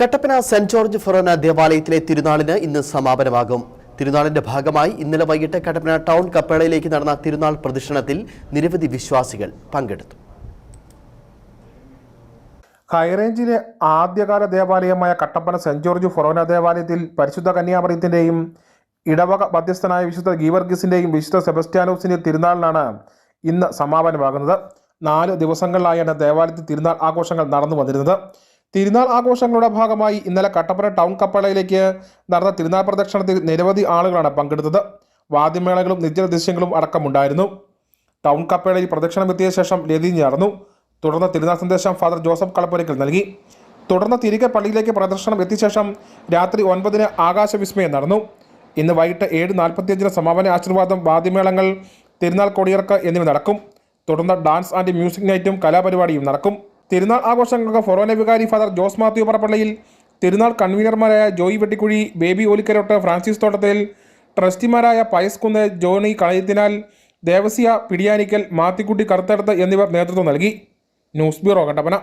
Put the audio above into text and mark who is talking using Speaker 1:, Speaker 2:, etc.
Speaker 1: Kattappana saint George ഫൊറോന ദേവാലയത്തിലെ തിരുനാളിന് ഇന്ന് സമാപനമാകും. തിരുനാളിന്റെ ഭാഗമായി ഇന്നലെ വൈകിട്ട് കട്ടപ്പന ടൗൺ കപ്പേളയിലേക്ക് നടന്ന തിരുനാൾ പ്രദക്ഷിണത്തിൽ നിരവധി വിശ്വാസികൾ പങ്കെടുത്തു.
Speaker 2: ഹൈറേഞ്ചിലെ ആദ്യകാല ദേവാലയമായ കട്ടപ്പന സെന്റ് ജോർജ് ഫൊറോന ദേവാലയത്തിൽ പരിശുദ്ധ കന്യാമറിയത്തിന്റെയും ഇടവക മധ്യസ്ഥനായ വിശുദ്ധ ഗീവർഗീസിന്റെയും വിശുദ്ധ സെബസ്റ്റ്യാനോസിന്റെയും തിരുനാളിനാണ് ഇന്ന് സമാപനമാകുന്നത്. നാല് ദിവസങ്ങളിലായാണ് ദേവാലയത്തിൽ തിരുനാൾ ആഘോഷങ്ങൾ നടന്നു വന്നിരുന്നത് തിരുനാൾ ആഘോഷങ്ങളുടെ ഭാഗമായി ഇന്നലെ കട്ടപ്പന ടൗൺ കപ്പളയിലേക്ക് നടന്ന തിരുനാൾ പ്രദക്ഷിണത്തിൽ നിരവധി ആളുകളാണ് പങ്കെടുത്തത്. വാദ്യമേളകളും നിത്യ ദൃശ്യങ്ങളും അടക്കമുണ്ടായിരുന്നു. ടൗൺ കപ്പേളയിൽ പ്രദക്ഷിണമെത്തിയ ശേഷം രതി നടന്നു. തുടർന്ന് തിരുനാൾ സന്ദേശം ഫാദർ ജോസഫ് കളപ്പുരയ്ക്കൽ നൽകി. തുടർന്ന് തിരികെ പള്ളിയിലേക്ക് പ്രദർശനം എത്തിയ ശേഷം രാത്രി ഒൻപതിന് ആകാശവിസ്മയം നടന്നു. ഇന്ന് വൈകിട്ട് ഏഴ് നാൽപ്പത്തിയഞ്ചിന് സമാപന ആശീർവാദം വാദ്യമേളങ്ങൾ തിരുനാൾ കൊടിയിറക്ക് എന്നിവ നടക്കും. തുടർന്ന് ഡാൻസ് ആൻഡ് മ്യൂസിക് നൈറ്റും കലാപരിപാടിയും നടക്കും. തിരുനാൾ ആഘോഷങ്ങൾക്ക് ഫൊറോന വികാരി ഫാദർ ജോസ് മാത്യു പറപ്പള്ളിയിൽ തിരുനാൾ കൺവീനർമാരായ ജോയി വെട്ടിക്കുഴി ബേബി ഓലിക്കരോട്ട് ഫ്രാൻസിസ് തോട്ടത്തിൽ ട്രസ്റ്റിമാരായ പയസ് കുന്ന് ജോണി കളയത്തിനാൽ ദേവസ്യ പിടിയാനിക്കൽ മാത്തിക്കുട്ടി കറുത്തടത്ത് എന്നിവർ നേതൃത്വം നൽകി. News bureau Kattappana.